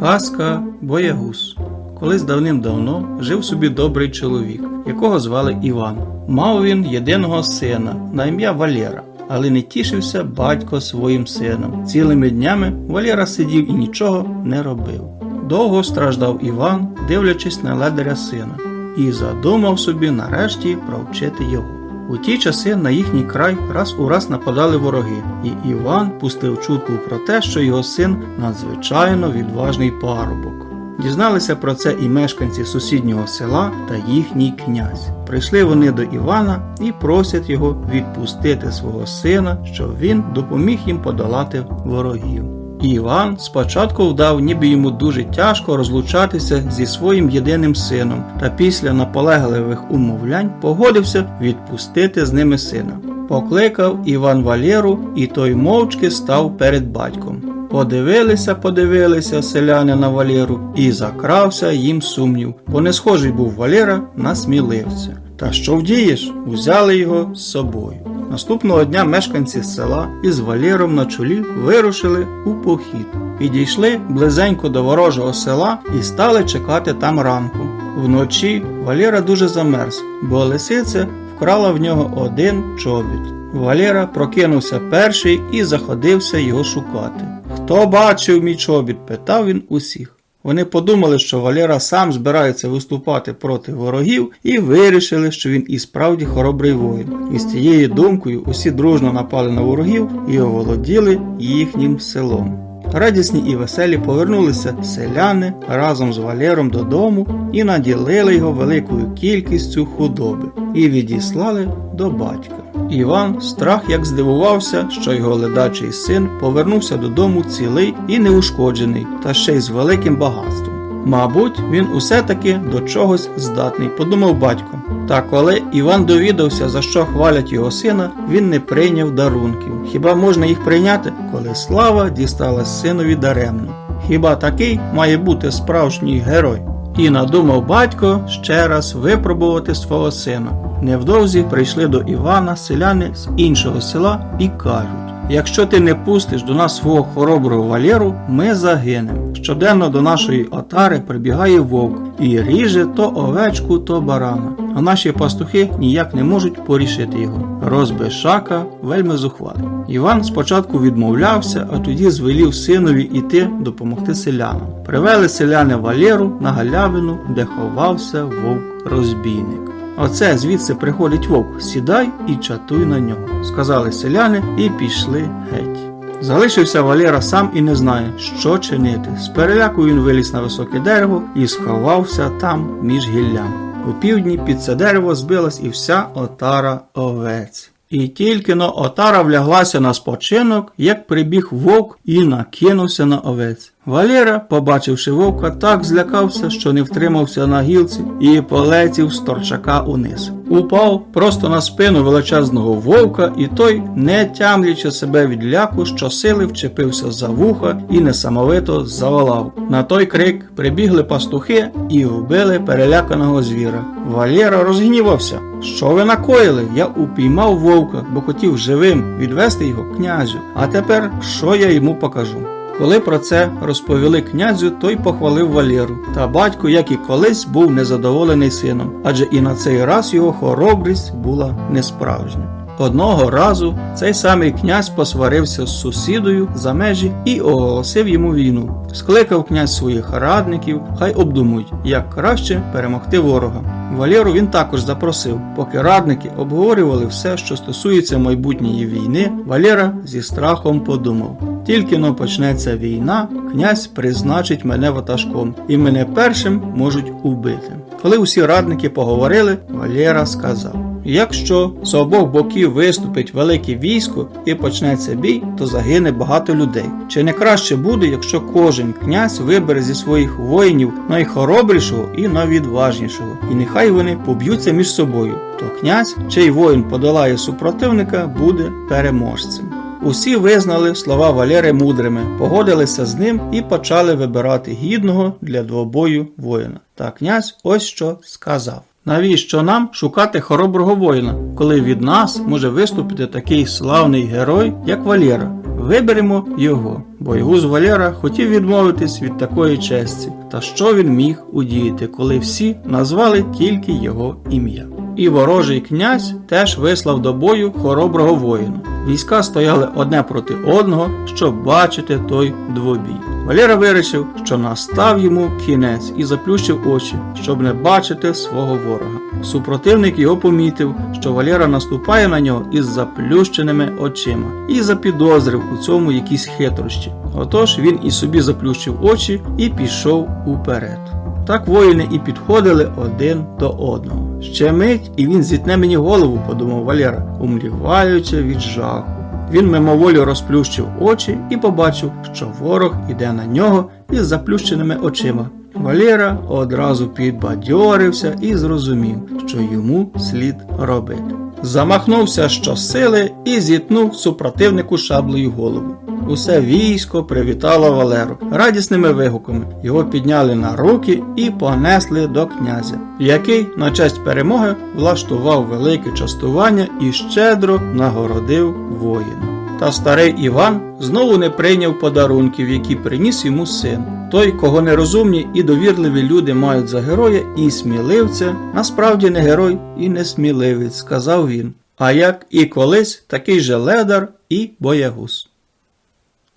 Казка Боягуз. Колись давним-давно жив собі добрий чоловік, якого звали Іван. Мав він єдиного сина на ім'я Валєра, але не тішився батько своїм сином. Цілими днями Валєра сидів і нічого не робив. Довго страждав Іван, дивлячись на ледаря сина, і задумав собі нарешті провчити його. У ті часи на їхній край раз у раз нападали вороги, і Іван пустив чутку про те, що його син надзвичайно відважний парубок. Дізналися про це і мешканці сусіднього села та їхній князь. Прийшли вони до Івана і просять його відпустити свого сина, щоб він допоміг їм подолати ворогів. Іван спочатку вдав, ніби йому дуже тяжко розлучатися зі своїм єдиним сином, та після наполегливих умовлянь погодився відпустити з ними сина. Покликав Іван Валєру, і той мовчки став перед батьком. Подивилися, подивилися селяни на Валєру, і закрався їм сумнів, бо не схожий був Валєра на сміливця. Та що вдієш? Узяли його з собою. Наступного дня мешканці села із Валєром на чолі вирушили у похід. Підійшли близенько до ворожого села і стали чекати там ранку. Вночі Валєра дуже замерз, бо лисиця вкрала в нього один чобіт. Валєра прокинувся перший і заходився його шукати. Хто бачив мій чобіт? питав він усіх. Вони подумали, що Валера сам збирається виступати проти ворогів, і вирішили, що він і справді хоробрий воїн. І з цією думкою усі дружно напали на ворогів і оволоділи їхнім селом. Радісні і веселі повернулися селяни разом з Валером додому і наділили його великою кількістю худоби і відіслали до батька. Іван страх як здивувався, що його ледачий син повернувся додому цілий і неушкоджений, та ще й з великим багатством. Мабуть, він усе таки до чогось здатний, подумав батько. Та коли Іван довідався, за що хвалять його сина, він не прийняв дарунків. Хіба можна їх прийняти, коли слава дісталась синові даремно? Хіба такий має бути справжній герой? І надумав батько ще раз випробувати свого сина. Невдовзі прийшли до Івана селяни з іншого села і кажуть: якщо ти не пустиш до нас свого хороброго Валєру, ми загинемо. Щоденно до нашої отари прибігає вовк і ріже то овечку, то барана. А наші пастухи ніяк не можуть порішити його. Розбишака вельми зухвалий. Іван спочатку відмовлявся, а тоді звелів синові іти допомогти селянам. Привели селяни Валєру на галявину, де ховався вовк-розбійник. Оце звідси приходить вовк, сідай і чатуй на нього, сказали селяни і пішли геть. Залишився Валера сам і не знає, що чинити. З переляку він виліз на високе дерево і сховався там між гіллями. У півдні під це дерево збилась і вся отара овець. І тільки но отара вляглася на спочинок, як прибіг вовк і накинувся на овець. Валера, побачивши вовка, так злякався, що не втримався на гілці і полетів з торчака униз. Упав просто на спину величезного вовка, і той, не тямлячи себе від ляку, щосили вчепився за вуха і несамовито заволав. На той крик прибігли пастухи і вбили переляканого звіра. Валера розгнівався. Що ви накоїли? Я упіймав вовка, бо хотів живим відвести його князю. А тепер що я йому покажу? Коли про це розповіли князю, той похвалив Валєру. Та батько, як і колись, був незадоволений сином, адже і на цей раз його хоробрість була несправжня. Одного разу цей самий князь посварився з сусідою за межі і оголосив йому війну. Скликав князь своїх радників, хай обдумують, як краще перемогти ворога. Валєру він також запросив, поки радники обговорювали все, що стосується майбутньої війни, Валєра зі страхом подумав: тільки но почнеться війна, князь призначить мене ватажком, і мене першим можуть убити. Коли усі радники поговорили, Валєра сказав: Якщо з обох боків виступить велике військо і почнеться бій, то загине багато людей. Чи не краще буде, якщо кожен князь вибере зі своїх воїнів найхоробрішого і найвідважнішого, і нехай вони поб'ються між собою, то князь, чий воїн подолає супротивника, буде переможцем. Усі визнали слова Валери мудрими, погодилися з ним і почали вибирати гідного для двобою воїна. Та князь ось що сказав. Навіщо нам шукати хороброго воїна, коли від нас може виступити такий славний герой, як Валєра? виберемо його. Боягуз Валера хотів відмовитись від такої честі. Та що він міг удіяти, коли всі назвали тільки його ім'я? І ворожий князь теж вислав до бою хороброго воїна. Війська стояли одне проти одного, щоб бачити той двобій. Валера вирішив, що настав йому кінець і заплющив очі, щоб не бачити свого ворога. Супротивник його помітив, що Валера наступає на нього із заплющеними очима, і запідозрив у цьому якісь хитрощі. Отож він і собі заплющив очі і пішов уперед. Так воїни і підходили один до одного. Ще мить, і він зітне мені голову, подумав Валера, умліваючи від жаху. Він мимоволі розплющив очі і побачив, що ворог іде на нього із заплющеними очима. Валера одразу підбадьорився і зрозумів, що йому слід робити. Замахнувся щосили і зітнув супротивнику шаблею голову. Усе військо привітало Валеру радісними вигуками. Його підняли на руки і понесли до князя, який на честь перемоги влаштував велике частування і щедро нагородив воїна. Та старий Іван знову не прийняв подарунків, які приніс йому син. Той, кого нерозумні і довірливі люди мають за героя і сміливця, насправді не герой і не сміливець, сказав він. А як і колись такий же ледар і боягуз.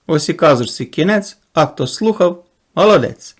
Ось і казочці кінець, а хто слухав, молодець.